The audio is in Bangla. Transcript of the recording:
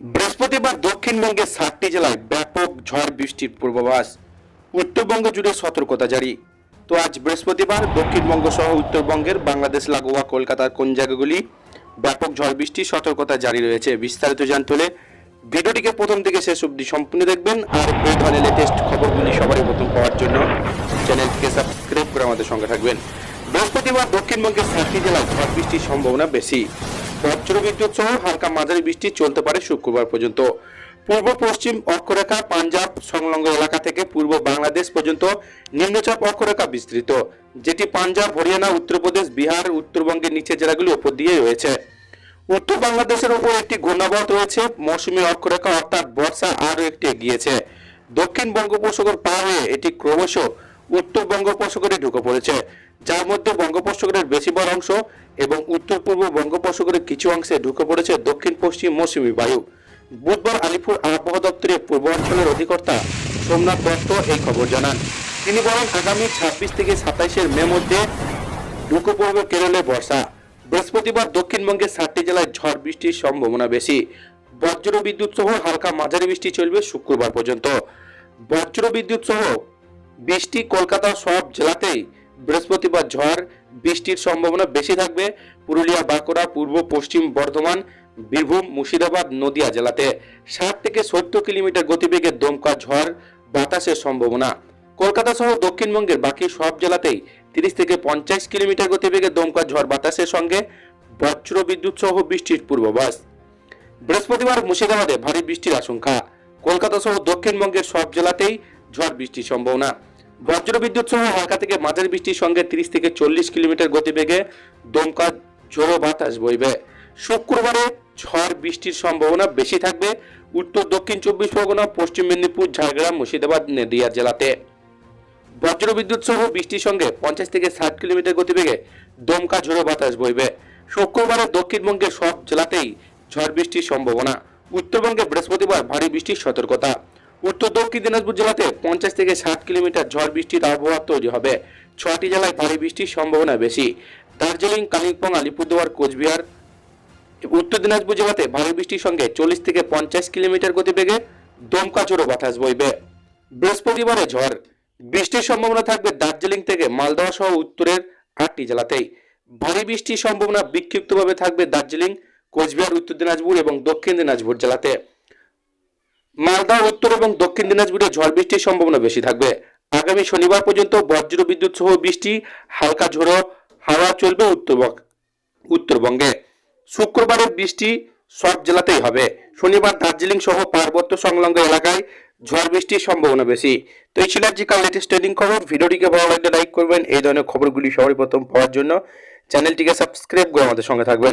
দক্ষিণবঙ্গের সাতটি জেলায় ব্যাপক ঝড় বৃষ্টির পূর্বাভাস। উত্তরবঙ্গ জুড়ে সতর্কতা জারি। তো আজ বৃহস্পতিবার দক্ষিণবঙ্গ সহ উত্তরবঙ্গের বাংলাদেশ, লাগোয়া কলকাতার কোন জায়গাগুলি ব্যাপক ঝড় বৃষ্টির সতর্কতা জারি রয়েছে বিস্তারিত জানতে হলে ভিডিওটিকে প্রথম থেকে শেষ অবধি সম্পূর্ণ দেখবেন আর এই ধরনের লেটেস্ট খবরগুলি সবারই প্রথম পাওয়ার জন্য চ্যানেলটিকে সাবস্ক্রাইব করে আমাদের সঙ্গে থাকবেন। বৃহস্পতিবার দক্ষিণবঙ্গের সাতটি জেলায় ঝড় বৃষ্টির সম্ভাবনা বেশি। বজ্র বিদ্যুৎ সহ হালকা মাঝারি বৃষ্টি চলতে পারে শুক্রবার পর্যন্ত। পূর্ব পশ্চিম অক্ষরেখা পাঞ্জাব সংলগ্ন এলাকা থেকে পূর্ব বাংলাদেশ পর্যন্ত নিম্নচাপ অক্ষরেখা বিস্তৃত, যেটি পাঞ্জাব, হরিয়ানা, উত্তরপ্রদেশ, বিহার, উত্তরবঙ্গের নিচে জেলাগুলি উপর দিয়ে রয়েছে। উত্তর বাংলাদেশের উপর একটি ঘূর্ণাবর্ত রয়েছে, মৌসুমী অক্ষরেখা অর্থাৎ বর্ষা আরও একটি এগিয়েছে। দক্ষিণ বঙ্গোপসাগর পার হয়ে এটি ক্রমশ উত্তর বঙ্গোপসাগরে ঢুকে পড়েছে, যার মধ্যে বঙ্গোপসাগরের বেশিরভাগ অংশ এবং উত্তর পূর্ব বঙ্গোপসাগরের কিছু অংশে ঢুকে পড়েছে দক্ষিণ পশ্চিম মৌসুমী বায়ু। বুধবার আলিপুর আবহাওয়া দপ্তরের পূর্বাঞ্চলের অধিকর্তা সোমনাথ দত্ত এই খবর জানান। তিনি বলেন, আগামী ছাব্বিশ থেকে সাতাইশের মে মধ্যে ঢুকে পড়বে কেরলে বর্ষা। বৃহস্পতিবার দক্ষিণবঙ্গের ষাটটি জেলায় ঝড় বৃষ্টির সম্ভাবনা বেশি। বজ্র বিদ্যুৎ সহ হালকা মাঝারি বৃষ্টি চলবে শুক্রবার পর্যন্ত। বজ্র বিদ্যুৎ সহ বৃষ্টি কলকাতা সব জেলাতেই বৃহস্পতিবার ঝড়, বৃষ্টির সম্ভাবনা বেশি থাকবে পুরুলিয়া, বাঁকুড়া, পূর্ব, পশ্চিম বর্ধমান, বীরভূম, মুর্শিদাবাদ, নদিয়া জেলাতে। ষাট থেকে সত্তর কিলোমিটার গতিবেগে দমকা ঝড়, বাতাসের সম্ভাবনা। কলকাতা সহ দক্ষিণবঙ্গের বাকি সব জেলাতেই তিরিশ থেকে পঞ্চাশ কিলোমিটার গতিবেগে দমকা ঝড় বাতাসের সঙ্গে বজ্র বিদ্যুৎ সহ বৃষ্টির পূর্বাভাস। বৃহস্পতিবার মুর্শিদাবাদে ভারী বৃষ্টির আশঙ্কা। কলকাতা সহ দক্ষিণবঙ্গের সব জেলাতেই ঝড় বৃষ্টির সম্ভাবনা। বজ্র বিদ্যুৎ সহ হালকা থেকে মাঝারি বৃষ্টির সঙ্গে তিরিশ থেকে চল্লিশ কিলোমিটার গতিবেগে দমকা ঝোড়ো বাতাস বইবে। শুক্রবারে ঝড় বৃষ্টির সম্ভাবনা বেশি থাকবে। উত্তর, দক্ষিণ চব্বিশ পরগনা, পশ্চিম মেদিনীপুর, ঝাড়গ্রাম, মুর্শিদাবাদ, নদিয়া জেলাতে। বজ্র বিদ্যুৎ সহ বৃষ্টির সঙ্গে পঞ্চাশ থেকে ষাট কিলোমিটার গতিবেগে দমকা ঝোড়ো বাতাস বইবে। শুক্রবারে দক্ষিণবঙ্গের সব জেলাতেই ঝড় বৃষ্টির সম্ভাবনা। উত্তরবঙ্গে বৃহস্পতিবার ভারী বৃষ্টির সতর্কতা। উত্তর দক্ষিণ দিনাজপুর জেলাতে পঞ্চাশ থেকে ষাট কিলোমিটার ঝড় বৃষ্টির আবহাওয়া তৈরি হবে। ছটি জেলায় ভারী বৃষ্টির সম্ভাবনা বেশি। দার্জিলিং, কালিম্পং, আলিপুরদুয়ার, কোচবিহার, উত্তর দিনাজপুর জেলাতে ভারী বৃষ্টির সঙ্গে চল্লিশ থেকে পঞ্চাশ কিলোমিটার গতিবেগে দমকা বাতাস বইবে। বৃহস্পতিবারে ঝড়। বৃষ্টির সম্ভাবনা থাকবে দার্জিলিং থেকে মালদহ সহ উত্তরের আটটি জেলাতেই। ভারী বৃষ্টির সম্ভাবনা বিক্ষিপ্তভাবে থাকবে দার্জিলিং, কোচবিহার, উত্তর দিনাজপুর এবং দক্ষিণ দিনাজপুর জেলাতে। মালদা উত্তর এবং দক্ষিণ দিনাজপুরে ঝড় বৃষ্টির সম্ভাবনা বেশি থাকবে। আগামী শনিবার পর্যন্ত বজ্র বিদ্যুৎ সহ বৃষ্টি, হালকা ঝোড়ো, হাওয়া চলবে উত্তরবঙ্গ উত্তরবঙ্গে। শুক্রবারের বৃষ্টি সব জেলাতেই হবে। শনিবার দার্জিলিং সহ পার্বত্য সংলগ্ন এলাকায় ঝড় বৃষ্টির সম্ভাবনা বেশি। তো এই ছিল আজকাল লেটেস্ট ট্রেডিং খবর। ভিডিওটিকে ভালো লাগলে লাইক করবেন। এই ধরনের খবরগুলি সবারই প্রথম পাওয়ার জন্য। চ্যানেলটিকে সাবস্ক্রাইব করে আমাদের সঙ্গে থাকবেন।